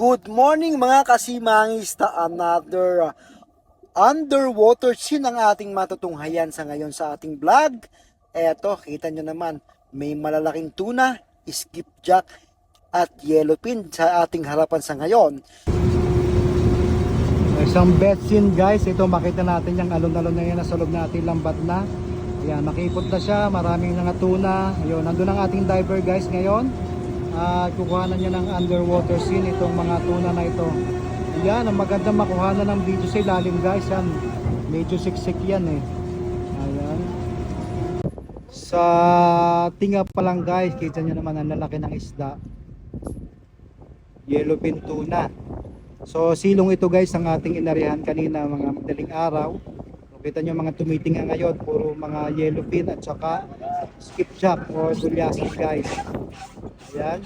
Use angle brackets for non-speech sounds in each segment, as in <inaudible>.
Good morning mga kasimangista. Another uh, underwater scene ang ating matutunghayan sa ngayon sa ating vlog. Eto, kita nyo naman, may malalaking tuna, skipjack, at yellowfin sa ating harapan sa ngayon. Isang bet scene guys, ito makita natin yung alon-alon na yan nasa loob natin lambat na. Ayan, makipot na siya, maraming mga tuna. Ayun, nandun ang ating diver guys ngayon. At kukuhanan niya ng underwater scene itong mga tuna na ito. Ayan, ang maganda makuhanan ng video sa ilalim guys. Yan, medyo siksik yan eh. Ayan. Sa tinga pa lang guys, kita nyo naman ang lalaki ng isda. Yellowfin tuna. So silong ito guys ang ating inarihan kanina mga madaling araw. Kita nyo mga tumitinga ngayon, puro mga yellowfin at saka skipjack or dulyasan guys. Ayan.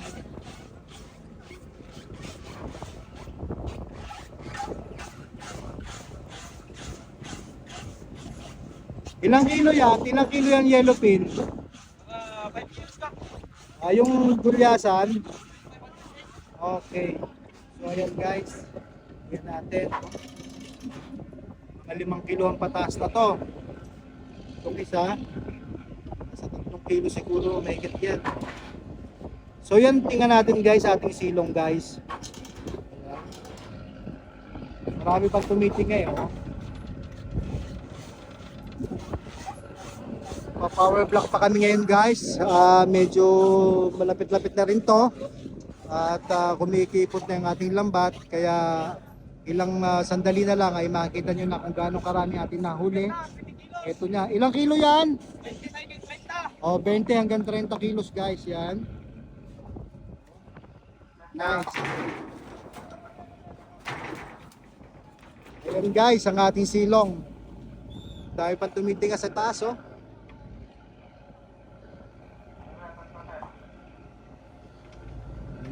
Ilang kilo yan? Ilang kilo yung yellowfin? Ah, yung dulyasan? Okay. So ayan guys. Yan natin. Mga limang kilo ang pataas na to. Itong isa. Nasa tatlong kilo siguro. May yan. So yan tingnan natin guys ating silong guys. Marami pang tumiting ngayon. Oh. Pa power block pa kami ngayon guys. Ah, medyo malapit-lapit na rin to at uh, kumikipot na yung ating lambat kaya ilang ah, sandali na lang ay makikita nyo na kung gaano karami ating nahuli ito niya, ilang kilo yan? oh 20 hanggang 30 kilos guys yan nice ayan guys ang ating silong dahil pang tumitinga sa taas oh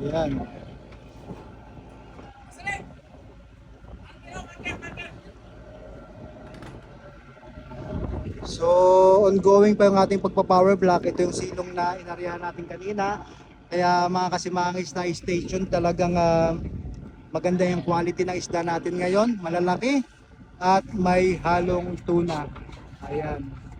Ayan. So, ongoing pa yung ating pagpa-power block. Ito yung silong na inarihan natin kanina. Kaya mga kasimangis na station talagang ah, maganda yung quality ng isda natin ngayon. Malalaki at may halong tuna. Ayan.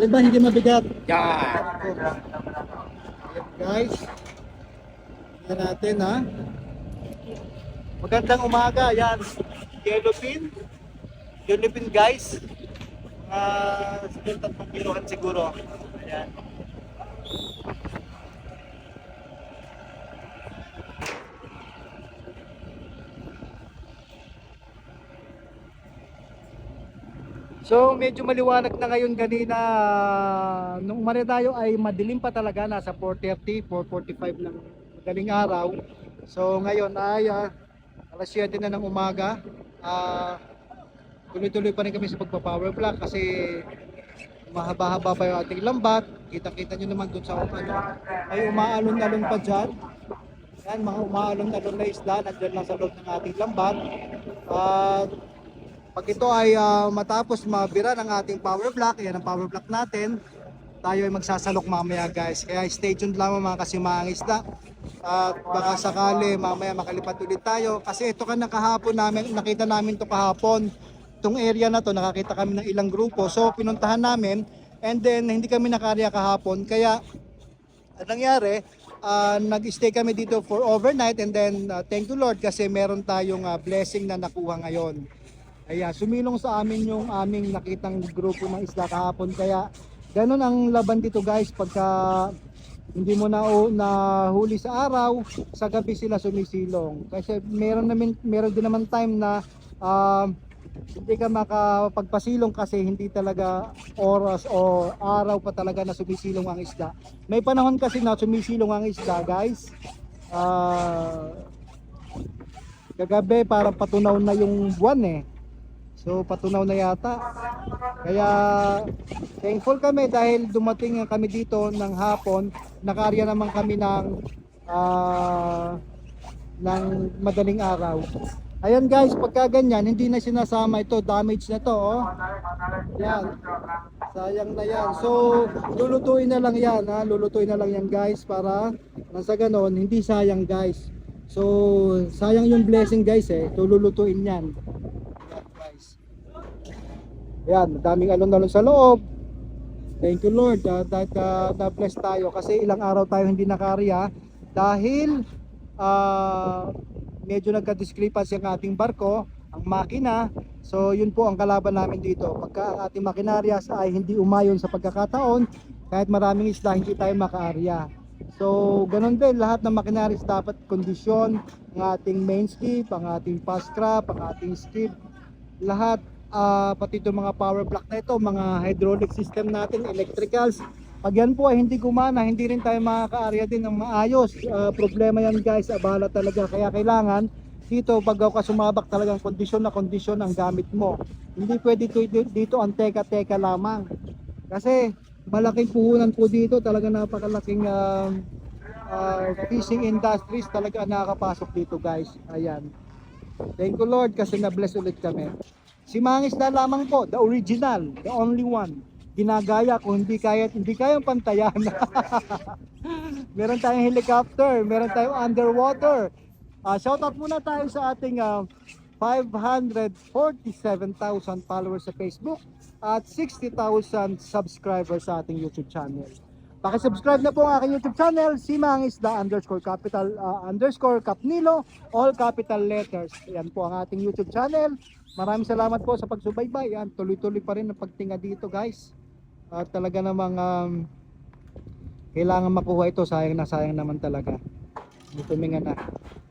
Alin ba hindi mabigat? Yan! Guys. Tingnan natin ha. Magandang umaga. Yan. Yellowfin. Yellowfin guys. Mga siguro tatlong kilohan siguro. Ayan. So medyo maliwanag na ngayon kanina nung umari tayo ay madilim pa talaga nasa 4.30, 4.45 ng madaling araw. So ngayon ay ah, alas 7 na ng umaga. Ah, tuloy-tuloy pa rin kami sa pagpa-power block kasi mahaba-haba pa yung ating lambat. Kita-kita nyo naman doon sa ano, ay umaalon-alon pa dyan. Yan, mga umaalon-alon na isda, nandyan lang sa loob ng ating lambat. At pag ito ay ah, matapos mabira ng ating power block, yan ang power block natin, tayo ay magsasalok mamaya guys. Kaya stay tuned lamang mga kasimangis na. At baka sakali mamaya makalipat ulit tayo. Kasi ito ka na kahapon namin, nakita namin to kahapon. Itong area na to, nakakita kami ng ilang grupo. So pinuntahan namin and then hindi kami nakarya kahapon. Kaya ang nangyari, ah, nag-stay kami dito for overnight and then ah, thank you Lord kasi meron tayong ah, blessing na nakuha ngayon. Kaya sumilong sa amin yung aming nakitang grupo ng isda kahapon. Kaya ganun ang laban dito guys pagka hindi mo na nahuli sa araw, sa gabi sila sumisilong. Kasi meron namin meron din naman time na ah, hindi ka makapagpasilong kasi hindi talaga oras o araw pa talaga na sumisilong ang isda. May panahon kasi na sumisilong ang isda, guys. Ah kagabi parang patunaw na yung buwan eh. So patunaw na yata. Kaya thankful kami dahil dumating kami dito ng hapon. Nakarya naman kami ng ah, ng madaling araw. Ayan guys, pagka ganyan, hindi na sinasama ito, damage na to, oh. Yan. Sayang na yan. So, lulutuin na lang yan, ha. Lulutuin na lang yan guys para nang sa ganon, hindi sayang guys. So, sayang yung blessing guys eh. So, lulutuin yan. Yan, daming alon-alon sa loob. Thank you Lord uh, that uh, na-bless tayo kasi ilang araw tayo hindi nakarya dahil ah, medyo nagka-discrepancy ang ating barko, ang makina. So yun po ang kalaban namin dito. Pagka ang ating makinaryas ay hindi umayon sa pagkakataon, kahit maraming isla hindi tayo makaarya. So ganun din lahat ng makinaryas dapat kondisyon ang ating main skip, ang ating fast crab, ang ating skip, lahat ah, pati itong mga power block na ito, mga hydraulic system natin, electricals. Pag yan po ay hindi gumana, hindi rin tayo makakaarya din ng maayos. Ah, problema yan guys, abala talaga. Kaya kailangan dito pag ka sumabak talagang kondisyon na kondisyon ang gamit mo. Hindi pwede dito, dito ang teka-teka lamang. Kasi malaking puhunan po dito, talaga napakalaking ah, ah, fishing industries talaga nakakapasok dito guys. Ayan. Thank you Lord kasi na-bless ulit kami. Si Mangis na lamang po, the original, the only one. Ginagaya kung hindi kaya, hindi kayang pantayan. <laughs> meron tayong helicopter, meron tayong underwater. Ah, shoutout muna tayo sa ating ah, 547,000 followers sa Facebook at 60,000 subscribers sa ating YouTube channel. Pakisubscribe na po ang aking YouTube channel, si Mangisda underscore capital ah, underscore Capnilo, all capital letters. Yan po ang ating YouTube channel. Maraming salamat po sa pagsubaybay. Yan, tuloy-tuloy pa rin ang pagtinga dito guys. At talaga namang um, kailangan makuha ito. Sayang na sayang naman talaga. Tuminga na.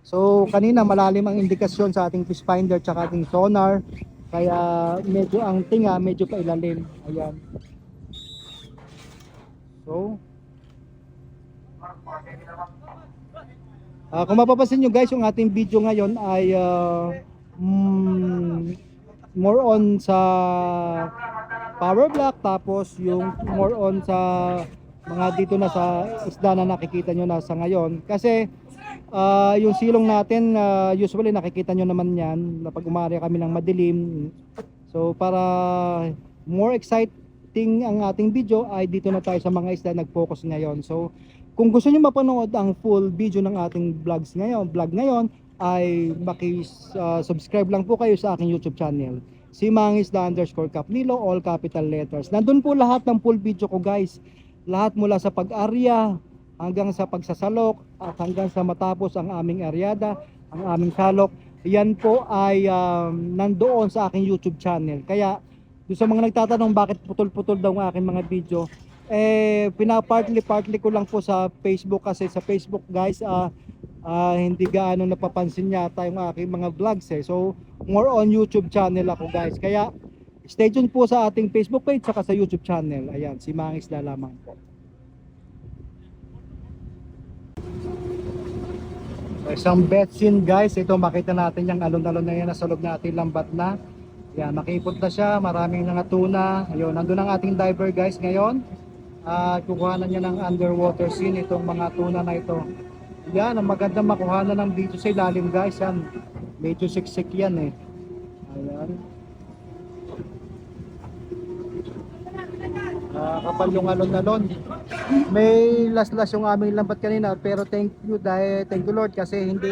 So kanina malalim ang indikasyon sa ating fish finder tsaka ating sonar. Kaya medyo ang tinga medyo pailalim. Ayan. So, Ah, kung mapapansin nyo guys, yung ating video ngayon ay ah, mm, more on sa power block tapos yung more on sa mga dito na sa isda na nakikita nyo na sa ngayon. Kasi ah, yung silong natin ah, usually nakikita nyo naman yan na pag umaarya kami ng madilim. So para more exciting ang ating video ay dito na tayo sa mga isda nag-focus ngayon so kung gusto niyo mapanood ang full video ng ating vlogs ngayon, vlog ngayon ay maki-subscribe lang po kayo sa aking YouTube channel. Si Mangis the underscore Capnilo, all capital letters. Nandun po lahat ng full video ko guys. Lahat mula sa pag-arya hanggang sa pagsasalok at hanggang sa matapos ang aming aryada, ang aming salok. Yan po ay um, nandoon sa aking YouTube channel. Kaya doon sa mga nagtatanong bakit putol-putol daw ang aking mga video, eh pinapartly partly ko lang po sa Facebook kasi sa Facebook guys ah ah, hindi gaano napapansin yata yung aking mga vlogs eh. So more on YouTube channel ako guys. Kaya stay tuned po sa ating Facebook page saka sa YouTube channel. Ayan, si Mangis na lamang po. Isang bet scene guys, ito makita natin yung alon-alon na yan nasa loob natin lambat na. Yan, makipot na siya, maraming mga tuna. Ayun, nandun ang ating diver guys ngayon. At kukuhanan niya ng underwater scene itong mga tuna na ito. Yan, ang maganda makuhanan ng dito sa ilalim guys. Yan, medyo siksik yan eh. Ayan. Ah, kapal yung alon-alon. May last-last yung aming lambat kanina pero thank you dahil thank you Lord kasi hindi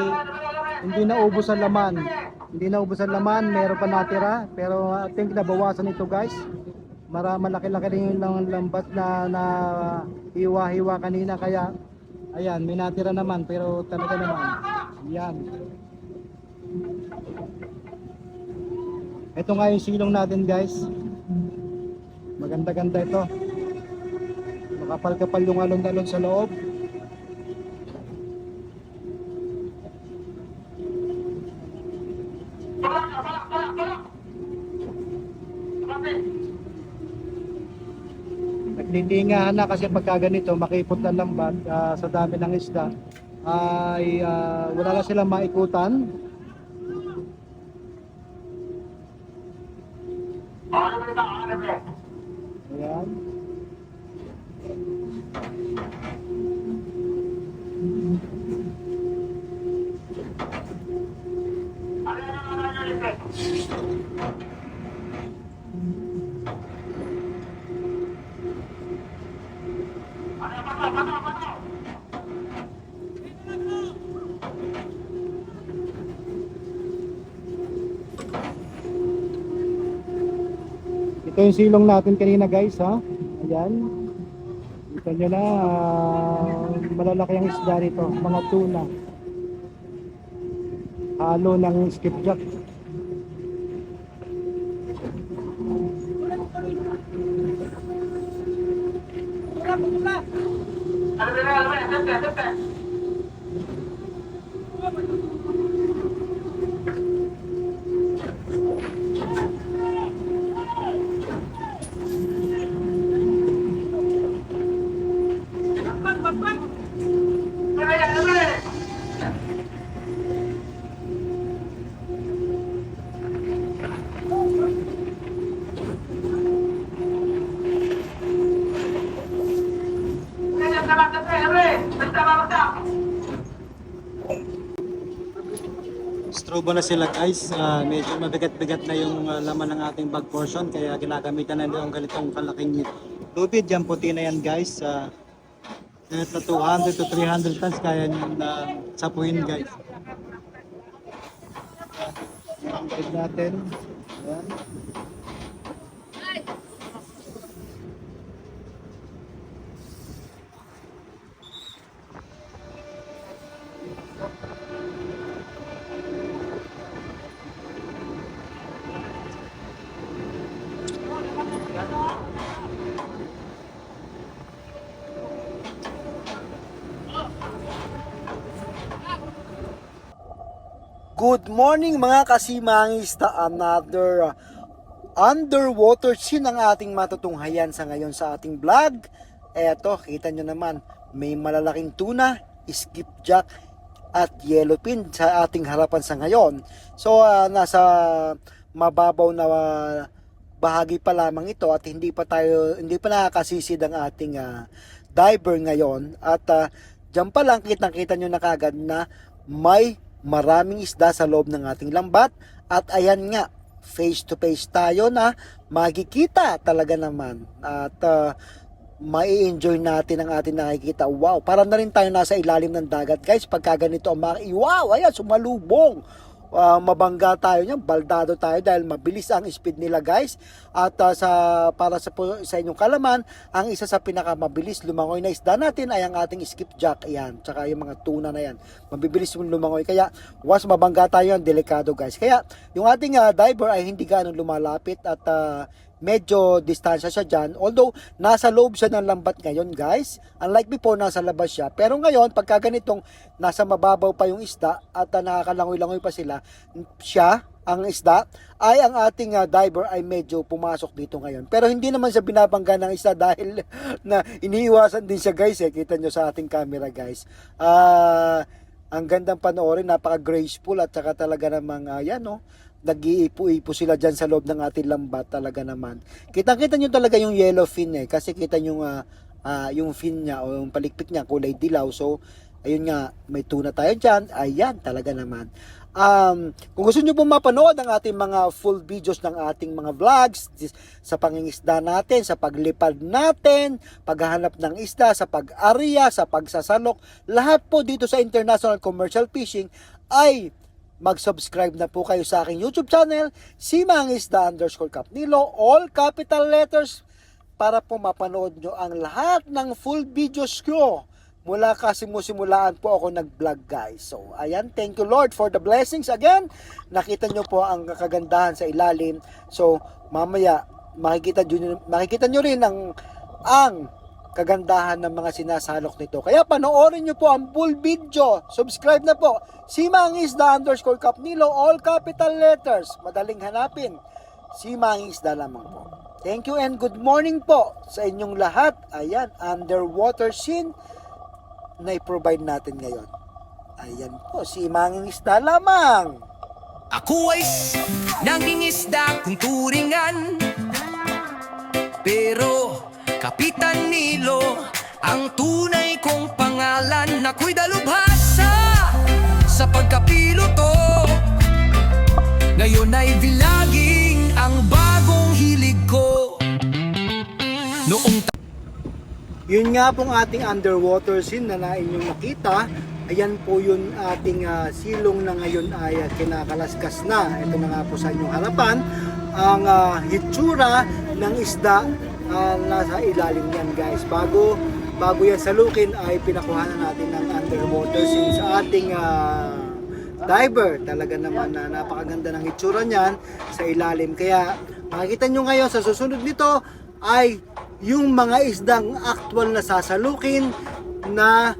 hindi naubos ang laman. Hindi naubos ang laman, meron pa natira pero I think nabawasan ito guys. Mara malaki-laki rin yung lambat na na hiwa-hiwa kanina kaya ayan, may natira naman pero talaga naman. Yan. Ito nga yung silong natin guys. Maganda-ganda ito. Makapal-kapal yung alon-alon sa loob. Nagtitingahan na kasi pagka ganito, makipot na lambat ah, sa dami ng isda ay ah, wala na silang maikutan Ayan. Ito yung silong natin kanina guys ha. Ayan. Kita nyo na ah, malalaki ang isda nito. Mga tuna. Halo ng skipjack. Strobo na sila guys. Ah, medyo mabigat-bigat na yung ah, laman ng ating bag portion kaya ginagamitan na yung ganitong kalaking lubid. Yan puti na yan guys. Uh, kahit na 200 to 300 tons kaya nyo na sapuhin guys. Ang natin. Ayan. Good morning mga kasimangista. Another uh, underwater scene ang ating matutunghayan sa ngayon sa ating vlog. Eto, kita nyo naman, may malalaking tuna, skipjack, at yellowfin sa ating harapan sa ngayon. So, ah, nasa mababaw na ah, bahagi pa lamang ito at hindi pa tayo hindi pa nakakasisid ang ating ah, diver ngayon at uh, diyan pa lang kitang-kita nyo na kagad na may maraming isda sa loob ng ating lambat at ayan nga face to face tayo na magkikita talaga naman at uh, mai-enjoy natin ang ating nakikita. Wow, para na rin tayo nasa ilalim ng dagat. Guys, pagka ganito ang maki, wow, ayan, sumalubong. Ah, mabangga tayo niyan, baldado tayo dahil mabilis ang speed nila guys. At ah, sa para sa sa inyong kalaman, ang isa sa pinakamabilis lumangoy na isda natin ay ang ating skipjack. Ayan, tsaka yung mga tuna na yan. Mabibilis yung lumangoy. Kaya once mabangga tayo, yan, delikado guys. Kaya yung ating ah, diver ay hindi gaano lumalapit at ah, medyo distansya siya dyan. Although, nasa loob siya ng lambat ngayon, guys. Unlike before, nasa labas siya. Pero ngayon, pagka ganitong nasa mababaw pa yung isda at uh, nakakalangoy-langoy pa sila, siya, ang isda, ay ang ating uh, diver ay medyo pumasok dito ngayon. Pero hindi naman siya binabangga ng isda <laughs> dahil na iniiwasan din siya, guys. Eh. Kita nyo sa ating camera, guys. Ah... ang gandang panoorin, napaka-graceful at saka talaga namang, uh, yan no, nag-iipo-ipo sila dyan sa loob ng ating lambat talaga naman. Kitang-kita nyo talaga yung yellow fin eh, kasi kita nyo nga, ah, yung fin niya o yung palikpik niya kulay dilaw. So, ayun nga, may tuna tayo dyan. Ayan, talaga naman. Um, kung gusto nyo po mapanood ang ating mga full videos ng ating mga vlogs sa pangingisda natin, sa paglipad natin, paghahanap ng isda, sa pag-area, sa pagsasalok, lahat po dito sa International Commercial Fishing ay mag-subscribe na po kayo sa aking YouTube channel, si Mangisda underscore Capnilo, all capital letters, para po mapanood nyo ang lahat ng full videos ko. Mula kasimusimulaan po ako nag-vlog guys. So, ayan, thank you Lord for the blessings again. Nakita nyo po ang kagandahan sa ilalim. So, mamaya, makikita makikita nyo rin ang, ang kagandahan ng mga sinasalok nito. Kaya panoorin nyo po ang full video. Subscribe na po. Si Mangisda underscore Capnilo, all capital letters. Madaling hanapin. Si Mangisda lamang po. Thank you and good morning po sa inyong lahat. Ayan, underwater scene na i-provide natin ngayon. Ayan po, si Mangisda lamang. Ako ay nanging isda kung turingan Pero Kapitan Nilo Ang tunay kong pangalan Ako'y dalubhasa Sa pagkapiloto Ngayon ay vilaging Ang bagong hilig ko Noong Yun nga pong ating underwater scene na na inyong nakita. Ayan po yun ating ah, silong na ngayon ay ah, kinakalaskas na. Ito na nga po sa inyong harapan. Ang ah, hitsura ng isda ah, nasa ilalim yan guys. Bago bago yan salukin ay pinakuhanan natin ng underwater sa ating ah, diver. Talaga naman na napakaganda ng itsura niyan sa ilalim. Kaya makikita nyo ngayon sa susunod nito ay yung mga isdang actual na sasalukin na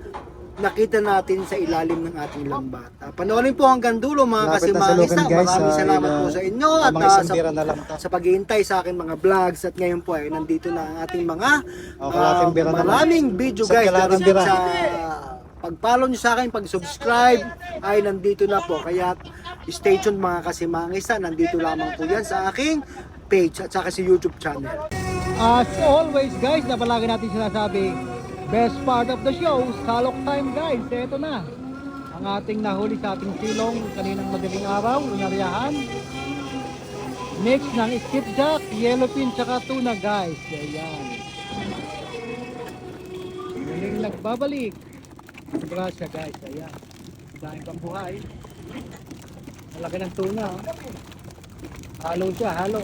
nakita natin sa ilalim ng ating lambat. Uh, panoorin po hanggang dulo mga Malapit na kasimangis salukan, na. guys. Maraming Ah, salamat ila- po sa inyo at mga isang sa, na lang sa paghihintay sa akin mga vlogs at ngayon po ay nandito na ang ating mga Oh, lang. maraming video Isang guys bira. sa pag-follow nyo sa akin, pag-subscribe ay nandito na po. Kaya stay tuned mga kasimangisa. Nandito lamang po yan sa aking page at saka sa YouTube channel. As always guys, na palagi natin sinasabi, best part of the show, salok time guys. Ito na. Ang ating nahuli sa ating silong kaninang madaling araw, inaryahan. Mix ng skipjack, yellowfin, tsaka tuna guys. Ayan. Muling nagbabalik. Grasya guys, ayan. Dahil pang buhay. Malaki ng tuna. oh. Halo siya, halo.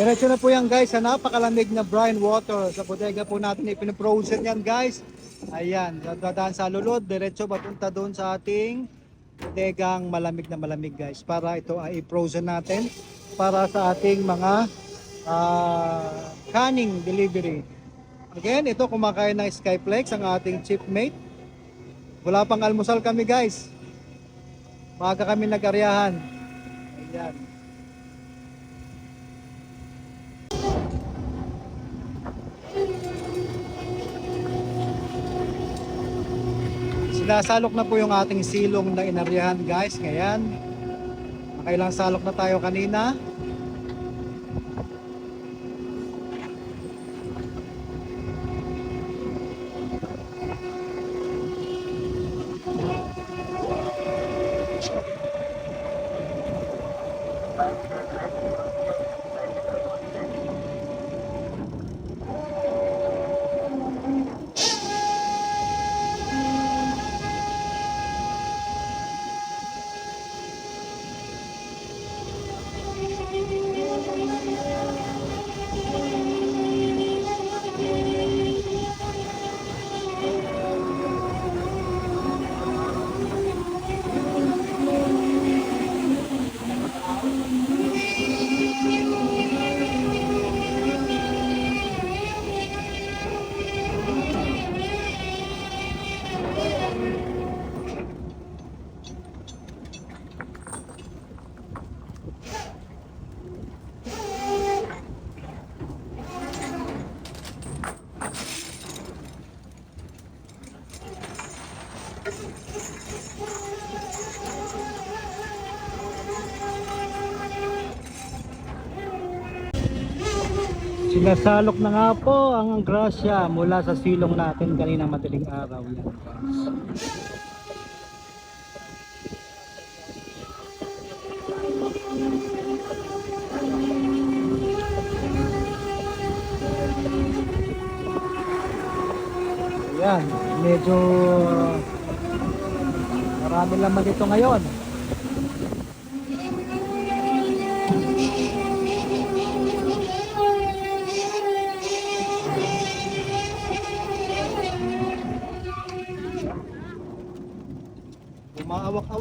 Diretso na po yan guys sa napakalamig na brine water. Sa bodega po natin ipinaprosen yan guys. Ayan, dadaan sa lulod, diretso papunta doon sa ating bodegang malamig na malamig guys. Para ito ay i-frozen natin para sa ating mga ah, uh, canning delivery. Again, ito kumakain ng Skyflex, ang ating chipmate. Wala pang almusal kami guys. Maaga kami nag-aryahan. Ayan. Sinasalok na po yung ating silong na inaryahan guys. Ngayon, makailang salok na tayo kanina. Sinasalok na nga po ang grasya mula sa silong natin kanina madaling araw. Yan. Ayan, medyo marami laman dito ngayon.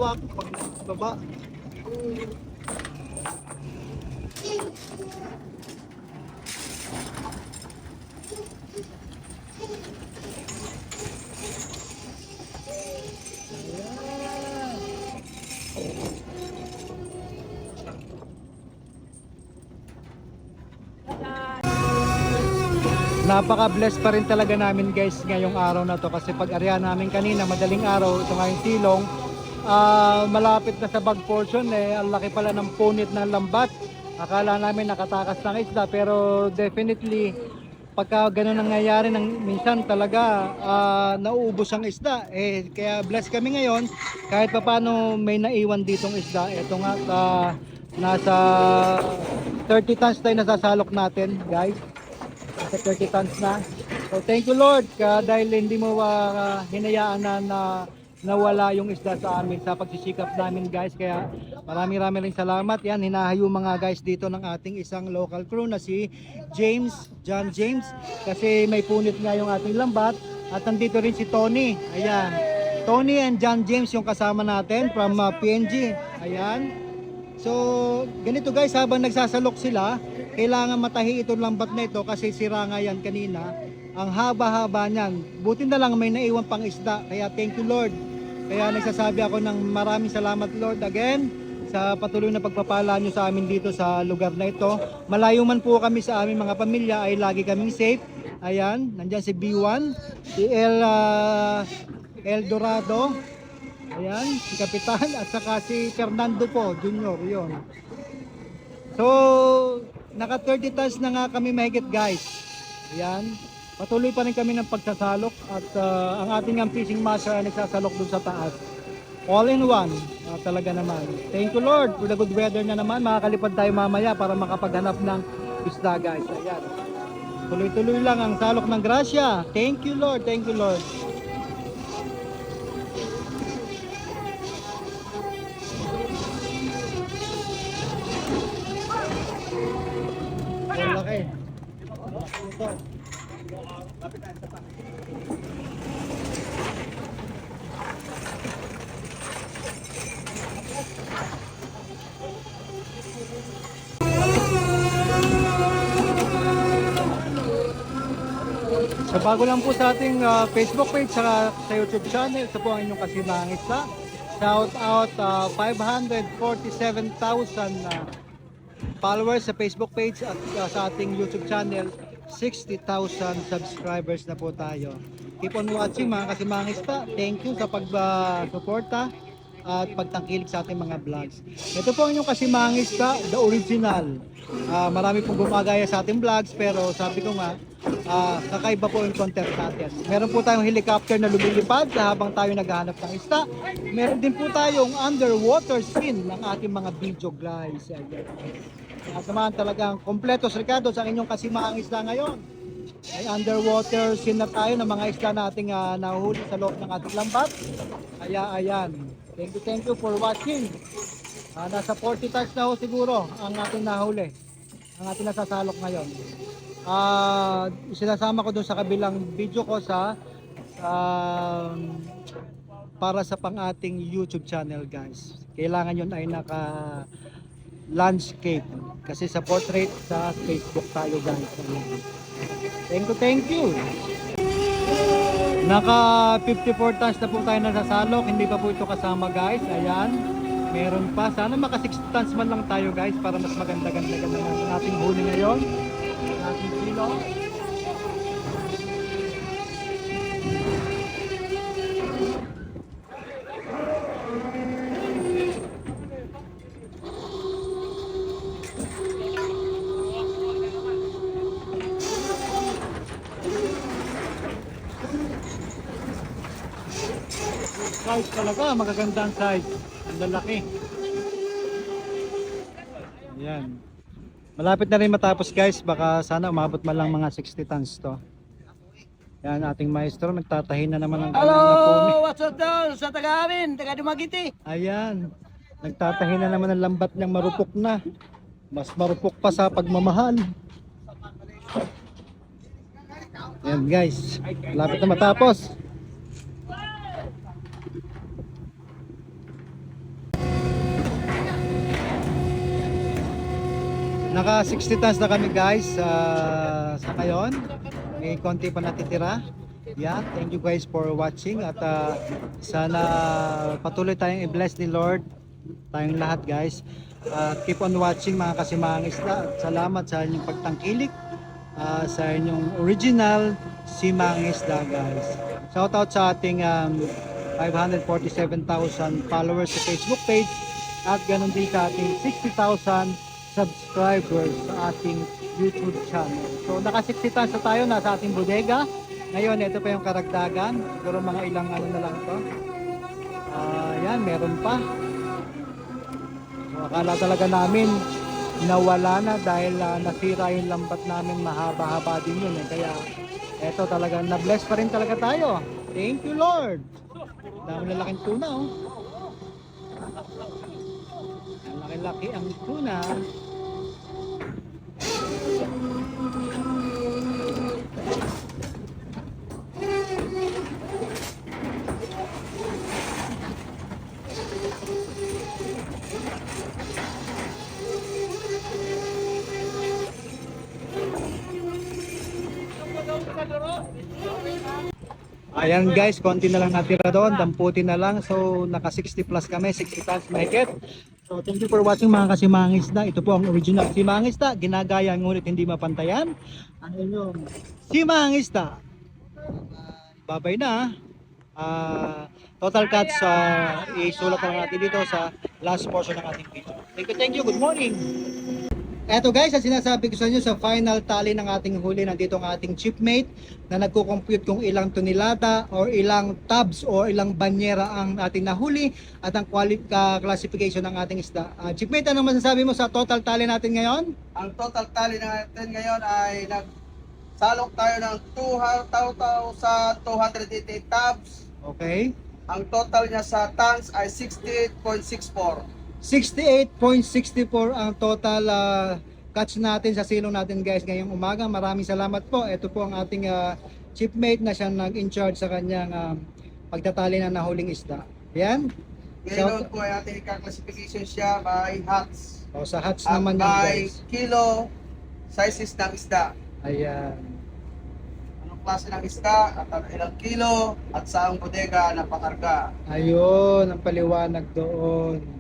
baba, pag baba. Napaka-bless pa rin talaga namin guys ngayong araw na to kasi pag-arya namin kanina madaling araw ito ngayong silong ah, malapit na sa bag portion eh ang laki pala ng punit ng lambat. Akala namin nakatakas ng isda pero definitely pagka ganun ang nangyayari ng minsan talaga ah, nauubos ang isda. Eh kaya blessed kami ngayon kahit papaano may naiwan ditong isda. Ito nga ah, nasa 30 tons tayo nasasalok natin guys. Nasa 30 tons na. So thank you Lord ka dahil hindi mo ah, hinayaan na, na nawala yung isda sa amin sa pagsisikap namin guys. Kaya maraming maraming rin salamat. Yan hinahayo mga guys dito ng ating isang local crew na si James John James. Kasi may punit nga yung ating lambat. At nandito rin si Tony. Ayan. Tony and John James yung kasama natin from ah, PNG ayan. So, ganito guys, habang nagsasalok sila, kailangan matahi itong lambat na ito kasi sira nga yan kanina. Ang haba-haba niyan. Buti na lang may naiwan pang isda. Kaya thank you Lord. Kaya nagsasabi ako ng maraming salamat Lord again sa patuloy na pagpapala nyo sa amin dito sa lugar na ito. Malayo man po kami sa aming mga pamilya ay lagi kaming safe. Ayan, nandyan si B1, si El, ah, El Dorado, Ayan, si Kapitan at saka si Fernando po, Junior, yon. So, naka 30 tons na nga kami mahigit guys. Ayan, patuloy pa rin kami ng pagsasalok at ah, ang ating ang fishing master ay nagsasalok dun sa taas. All in one, ah, talaga naman. Thank you Lord for the good weather na naman. Makakalipad tayo mamaya para makapaghanap ng isda guys. Ayan. Tuloy-tuloy lang ang salok ng grasya. Thank you Lord, thank you Lord. Bago lang po sa ating ah, Facebook page saka sa YouTube channel, ito po ang inyong kasimangit sa shout out ah, 547,000 na followers sa Facebook page at uh, sa ating YouTube channel 60,000 subscribers na po tayo. Keep on watching mga kasimangista. Thank you sa pag-suporta at pagtangkilik sa ating mga vlogs. Ito po ang inyong kasimangista, the original. Ah, marami pong gumagaya sa ating vlogs pero sabi ko nga, ah, kakaiba po yung content natin. Meron po tayong helicopter na lumilipad habang tayo naghahanap ng isda. Meron din po tayong underwater scene ng ating mga video guys. Naman talagang kompleto Ricardo sa inyong kasimaang isda ngayon. Ay underwater scene na tayo ng mga isda nating uh, nahuhuli sa loob ng ating lambat. Kaya ayan. Thank you, thank you for watching. Ah, nasa 40 tons na ho siguro ang ating nahuli. Ang ating nasasalok ngayon. Ah, sinasama ko doon sa kabilang video ko sa um, para sa pang ating YouTube channel guys. Kailangan yun ay naka landscape kasi sa portrait sa Facebook tayo guys. Thank you, thank you. Naka 54 tons na po tayo nasasalok, hindi pa po ito kasama guys. Ayan. Meron pa. Sana maka 60 tons man lang tayo guys para mas maganda-ganda ganda ng ating huli ngayon. Ang ating kilo. Size talaga, magaganda ang size. Ang lalaki. Yan. Malapit na rin matapos guys, baka sana umabot man lang mga 60 tons to. Yan, ating maestro, nagtatahin na naman ng kanyang napuni. Hello! What's up daw? Sa taga amin, taga Dumagiti. Ayan, nagtatahin na naman ng lambat niyang marupok na. Mas marupok pa sa pagmamahal. Yan guys, malapit na matapos. Naka 60 tons na kami guys ah, sa ngayon. May konti pa natitira. Yeah, thank you guys for watching at ah, sana patuloy tayong i-bless ni Lord tayong lahat guys. At keep on watching mga kasimahang isda. At salamat sa inyong pagtangkilik ah, sa inyong original Simang Isda guys. Shoutout sa ating um, 547,000 followers sa Facebook page at ganun din sa ating 60,000 subscribers sa ating YouTube channel. So naka 60,000 na tayo nasa ating bodega. Ngayon, ito pa yung karagdagan. Siguro mga ilang ano na lang to. Ah, yan, meron pa. So, akala talaga namin nawala na dahil ah, nasira yung lambat namin mahaba-haba din yun eh. Kaya eto talaga na-bless pa rin talaga tayo. Thank you Lord. Dami lalaking tuna oh. Ang laki-laki ang tuna. Ayan guys, konti na lang natira doon, damputin na lang. So naka 60 plus kami, 60 tons mahigit. So thank you for watching mga kasimangisda. Ito po ang original simangisda, ginagaya ngunit hindi mapantayan. Ang inyong simangisda. Babay na. Ah, total cuts sa isulat lang natin dito sa last portion ng ating video. Thank you, thank you. Good morning. Eto guys, ang sinasabi ko sa inyo sa final tally ng ating huli, nandito ang ating chipmate na nagko-compute kung ilang tonelada or ilang tubs or ilang banyera ang ating nahuli at ang quali- ka- classification ng ating isda. Ah, chipmate, anong masasabi mo sa total tally natin ngayon? Ang total tally natin ngayon ay nagsalok tayo ng 2,288 tabs. Okay. Ang total niya sa tons ay 68.64. 68.64 ang total ah, catch natin sa silong natin guys ngayong umaga. Maraming salamat po. Ito po ang ating ah, chipmate na siya nag-in-charge sa kanyang ah, pagtatali na nahuling isda. Yan. Ngayon po ay ating classification siya by hats. O sa hats At naman yan by guys. kilo sizes ng isda. Ayan. Anong klase ng isda at ang ilang kilo at saang bodega na pakarga. Ayun, ang paliwanag doon.